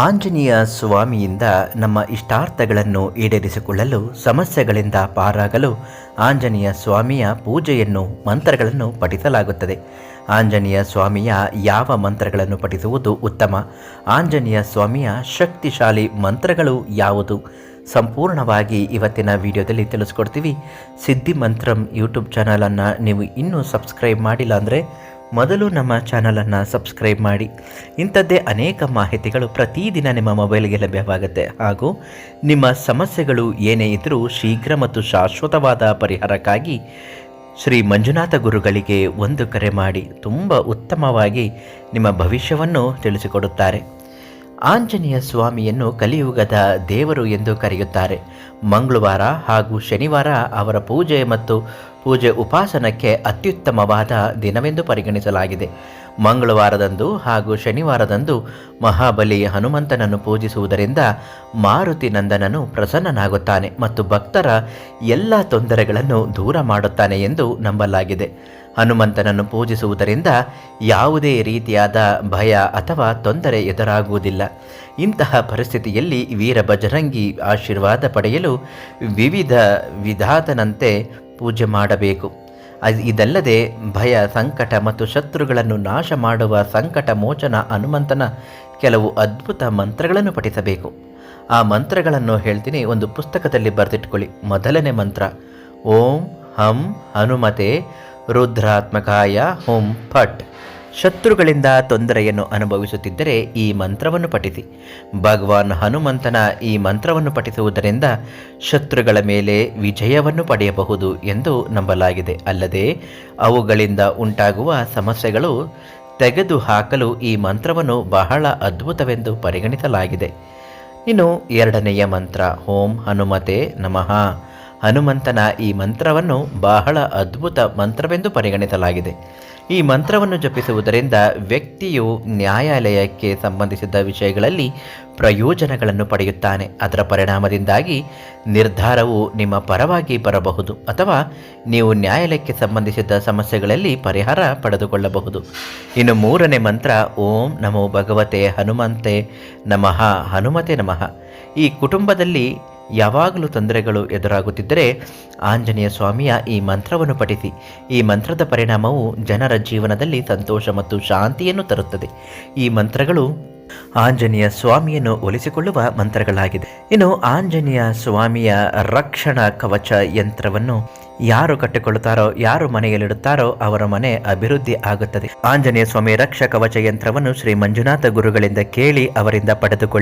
ಆಂಜನೇಯ ಸ್ವಾಮಿಯಿಂದ ನಮ್ಮ ಇಷ್ಟಾರ್ಥಗಳನ್ನು ಈಡೇರಿಸಿಕೊಳ್ಳಲು ಸಮಸ್ಯೆಗಳಿಂದ ಪಾರಾಗಲು ಆಂಜನೇಯ ಸ್ವಾಮಿಯ ಪೂಜೆಯನ್ನು, ಮಂತ್ರಗಳನ್ನು ಪಠಿಸಲಾಗುತ್ತದೆ. ಆಂಜನೇಯ ಸ್ವಾಮಿಯ ಯಾವ ಮಂತ್ರಗಳನ್ನು ಪಠಿಸುವುದು ಉತ್ತಮ? ಆಂಜನೇಯ ಸ್ವಾಮಿಯ ಶಕ್ತಿಶಾಲಿ ಮಂತ್ರಗಳು ಯಾವುದು? ಸಂಪೂರ್ಣವಾಗಿ ಇವತ್ತಿನ ವಿಡಿಯೋದಲ್ಲಿ ತಿಳಿಸ್ಕೊಡ್ತೀವಿ. ಸಿದ್ಧಿ ಮಂತ್ರಂ ಯೂಟ್ಯೂಬ್ ಚಾನಲನ್ನು ನೀವು ಇನ್ನೂ ಸಬ್ಸ್ಕ್ರೈಬ್ ಮಾಡಿಲ್ಲ ಅಂದರೆ ಮೊದಲು ನಮ್ಮ ಚಾನಲನ್ನು ಸಬ್ಸ್ಕ್ರೈಬ್ ಮಾಡಿ. ಇಂಥದ್ದೇ ಅನೇಕ ಮಾಹಿತಿಗಳು ಪ್ರತಿದಿನ ನಿಮ್ಮ ಮೊಬೈಲ್ಗೆ ಲಭ್ಯವಾಗುತ್ತೆ. ಹಾಗೂ ನಿಮ್ಮ ಸಮಸ್ಯೆಗಳು ಏನೇ ಇದ್ದರೂ ಶೀಘ್ರ ಮತ್ತು ಶಾಶ್ವತವಾದ ಪರಿಹಾರಕ್ಕಾಗಿ ಶ್ರೀ ಮಂಜುನಾಥ ಗುರುಗಳಿಗೆ ಒಂದು ಕರೆ ಮಾಡಿ. ತುಂಬ ಉತ್ತಮವಾಗಿ ನಿಮ್ಮ ಭವಿಷ್ಯವನ್ನು ತಿಳಿಸಿಕೊಡುತ್ತಾರೆ. ಆಂಜನೇಯ ಸ್ವಾಮಿಯನ್ನು ಕಲಿಯುಗದ ದೇವರು ಎಂದು ಕರೆಯುತ್ತಾರೆ. ಮಂಗಳವಾರ ಹಾಗೂ ಶನಿವಾರ ಅವರ ಪೂಜೆ ಮತ್ತು ಪೂಜೆ ಉಪಾಸನಕ್ಕೆ ಅತ್ಯುತ್ತಮವಾದ ದಿನವೆಂದು ಪರಿಗಣಿಸಲಾಗಿದೆ. ಮಂಗಳವಾರದಂದು ಹಾಗೂ ಶನಿವಾರದಂದು ಮಹಾಬಲಿ ಹನುಮಂತನನ್ನು ಪೂಜಿಸುವುದರಿಂದ ಮಾರುತಿ ನಂದನನು ಪ್ರಸನ್ನನಾಗುತ್ತಾನೆ ಮತ್ತು ಭಕ್ತರ ಎಲ್ಲ ತೊಂದರೆಗಳನ್ನು ದೂರ ಮಾಡುತ್ತಾನೆ ಎಂದು ನಂಬಲಾಗಿದೆ. ಹನುಮಂತನನ್ನು ಪೂಜಿಸುವುದರಿಂದ ಯಾವುದೇ ರೀತಿಯಾದ ಭಯ ಅಥವಾ ತೊಂದರೆ ಎದುರಾಗುವುದಿಲ್ಲ. ಇಂತಹ ಪರಿಸ್ಥಿತಿಯಲ್ಲಿ ವೀರ ಬಜರಂಗಿ ಆಶೀರ್ವಾದ ಪಡೆಯಲು ವಿವಿಧ ವಿಧಾತನಂತೆ ಪೂಜೆ ಮಾಡಬೇಕು. ಇದಲ್ಲದೆ ಭಯ, ಸಂಕಟ ಮತ್ತು ಶತ್ರುಗಳನ್ನು ನಾಶ ಮಾಡುವ ಸಂಕಟ, ಮೋಚನ, ಹನುಮಂತನ ಕೆಲವು ಅದ್ಭುತ ಮಂತ್ರಗಳನ್ನು ಪಠಿಸಬೇಕು. ಆ ಮಂತ್ರಗಳನ್ನು ಹೇಳ್ತೀನಿ, ಒಂದು ಪುಸ್ತಕದಲ್ಲಿ ಬರೆದಿಟ್ಕೊಳ್ಳಿ. ಮೊದಲನೇ ಮಂತ್ರ, ಓಂ ಹಂ ಹನುಮತೆ ರುದ್ರಾತ್ಮಕಾಯ ಹೋಂ ಫಟ್. ಶತ್ರುಗಳಿಂದ ತೊಂದರೆಯನ್ನು ಅನುಭವಿಸುತ್ತಿದ್ದರೆ ಈ ಮಂತ್ರವನ್ನು ಪಠಿಸಿ. ಭಗವಾನ್ ಹನುಮಂತನ ಈ ಮಂತ್ರವನ್ನು ಪಠಿಸುವುದರಿಂದ ಶತ್ರುಗಳ ಮೇಲೆ ವಿಜಯವನ್ನು ಪಡೆಯಬಹುದು ಎಂದು ನಂಬಲಾಗಿದೆ. ಅಲ್ಲದೆ ಅವುಗಳಿಂದ ಉಂಟಾಗುವ ಸಮಸ್ಯೆಗಳು ತೆಗೆದುಹಾಕಲು ಈ ಮಂತ್ರವನ್ನು ಬಹಳ ಅದ್ಭುತವೆಂದು ಪರಿಗಣಿಸಲಾಗಿದೆ. ಇನ್ನು ಎರಡನೆಯ ಮಂತ್ರ, ಓಂ ಹನುಮತೆ ನಮಃ. ಹನುಮಂತನ ಈ ಮಂತ್ರವನ್ನು ಬಹಳ ಅದ್ಭುತ ಮಂತ್ರವೆಂದು ಪರಿಗಣಿಸಲಾಗಿದೆ. ಈ ಮಂತ್ರವನ್ನು ಜಪಿಸುವುದರಿಂದ ವ್ಯಕ್ತಿಯು ನ್ಯಾಯಾಲಯಕ್ಕೆ ಸಂಬಂಧಿಸಿದ ವಿಷಯಗಳಲ್ಲಿ ಪ್ರಯೋಜನಗಳನ್ನು ಪಡೆಯುತ್ತಾನೆ. ಅದರ ಪರಿಣಾಮದಿಂದಾಗಿ ನಿರ್ಧಾರವು ನಿಮ್ಮ ಪರವಾಗಿ ಬರಬಹುದು ಅಥವಾ ನೀವು ನ್ಯಾಯಾಲಯಕ್ಕೆ ಸಂಬಂಧಿಸಿದ ಸಮಸ್ಯೆಗಳಲ್ಲಿ ಪರಿಹಾರ ಪಡೆದುಕೊಳ್ಳಬಹುದು. ಇನ್ನು ಮೂರನೇ ಮಂತ್ರ, ಓಂ ನಮೋ ಭಗವತೆ ಹನುಮಂತೆ ನಮಃ, ಹನುಮತೆ ನಮಃ. ಈ ಕುಟುಂಬದಲ್ಲಿ ಯಾವಾಗಲೂ ತೊಂದರೆಗಳು ಎದುರಾಗುತ್ತಿದ್ದರೆ ಆಂಜನೇಯ ಸ್ವಾಮಿಯ ಈ ಮಂತ್ರವನ್ನು ಪಠಿಸಿ. ಈ ಮಂತ್ರದ ಪರಿಣಾಮವು ಜನರ ಜೀವನದಲ್ಲಿ ಸಂತೋಷ ಮತ್ತು ಶಾಂತಿಯನ್ನು ತರುತ್ತದೆ. ಈ ಮಂತ್ರಗಳು ಆಂಜನೇಯ ಸ್ವಾಮಿಯನ್ನು ಒಲಿಸಿಕೊಳ್ಳುವ ಮಂತ್ರಗಳಾಗಿದೆ ಇನ್ನು ಆಂಜನೇಯ ಸ್ವಾಮಿಯ ರಕ್ಷಣಾ ಕವಚ ಯಂತ್ರವನ್ನು ಯಾರು ಕಟ್ಟಿಕೊಳ್ಳುತ್ತಾರೋ, ಯಾರು ಮನೆಯಲ್ಲಿಡುತ್ತಾರೋ ಅವರ ಮನೆ ಅಭಿವೃದ್ಧಿ ಆಗುತ್ತದೆ. ಆಂಜನೇಯ ಸ್ವಾಮಿ ರಕ್ಷ ಕವಚ ಯಂತ್ರವನ್ನು ಶ್ರೀ ಮಂಜುನಾಥ ಗುರುಗಳಿಂದ ಕೇಳಿ ಅವರಿಂದ ಪಡೆದುಕೊಳ್ಳಿ.